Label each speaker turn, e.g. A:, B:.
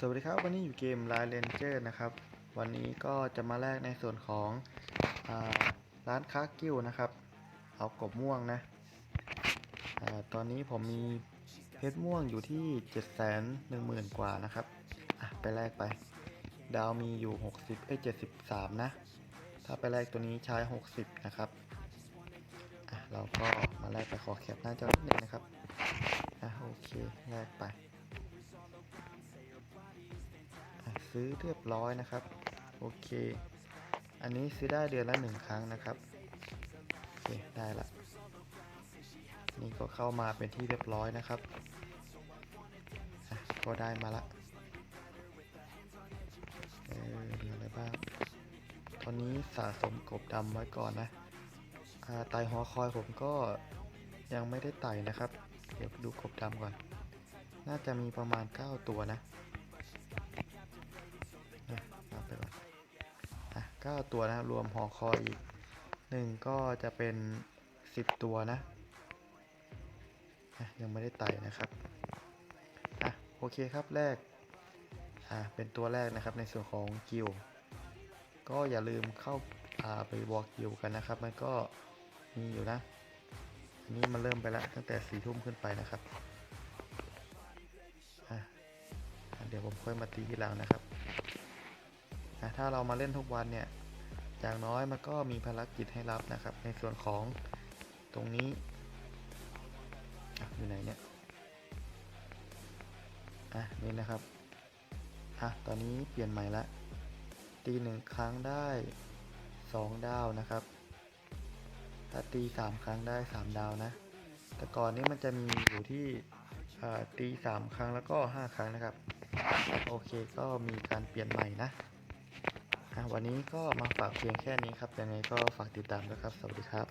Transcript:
A: สวัสดีครับ วันนี้อยู่เกม Line Ranger นะครับ วันนี้ก็จะมาแลกในส่วนของอาร้านค้ากิ้วนะครับ เอากบม่วงนะอาตอนนี้ผมมีเพชรม่วงอยู่ที่ 7 1 0 0 0 0 กว่านะครับไปแลกไป ดาวมีอยู่ 60เอ้ย73 นะ ถ้าไปแลกตัวนี้ใช้ 60 นะครับเราก็มาแลกไปขอแคปหน้าจอนิดนึงนะครับอะโอเคแลกไป ซื้อเรียบร้อยนะครับ โอเค อันนี้ซื้อได้เดือนละหนึ่งครั้งนะครับโอเคได้ละนี่ก็เข้ามาเป็นที่เรียบร้อยนะครับ ก็ได้มาละเออเหลืออะไรบ้าง ตอนนี้สะสมกบดำไว้ก่อนนะไต่หอคอยผมก็ยังไม่ได้ไต่นะครับ เดี๋ยวดูกบดำก่อน น่าจะมีประมาณ 9 ตัวนะ 9 ตัวนะรวมหอคอยอีกหนึ่งก็จะเป็น 10 ตัวนะยังไม่ได้ไต่นะครับอะโอเคครับแรกอ่าเป็นตัวแรกนะครับในส่วนของกิวก็อย่าลืมเข้าอ่าไปวอลกิวกันนะครับ มันก็มีอยู่นะอันนี้มันเริ่มไปแล้วตั้งแต่สี่ทุ่มขึ้นไปนะครับอะเดี๋ยวผมค่อยมาตีที่หลังนะครับ ถ้าเรามาเล่นทุกวันเนี่ยอย่างน้อยมันก็มีภารกิจให้รับนะครับ ในส่วนของตรงนี้ออยู่ไหนเนี่ยอะนี่นะครับอะตอนนี้เปลี่ยนใหม่ละตีหนึ่งครั้งได้สองดาวนะครับถ้าตีสามครั้งได้สามดาวนะ แต่ก่อนนี้มันจะมีอยู่ที่ตีสามครั้งแล้วก็ห้าครั้งนะครับ โอเคก็มีการเปลี่ยนใหม่นะ วันนี้ก็มาฝากเพียงแค่นี้ครับยังไงก็ฝากติดตามด้วยครับ สวัสดีครับ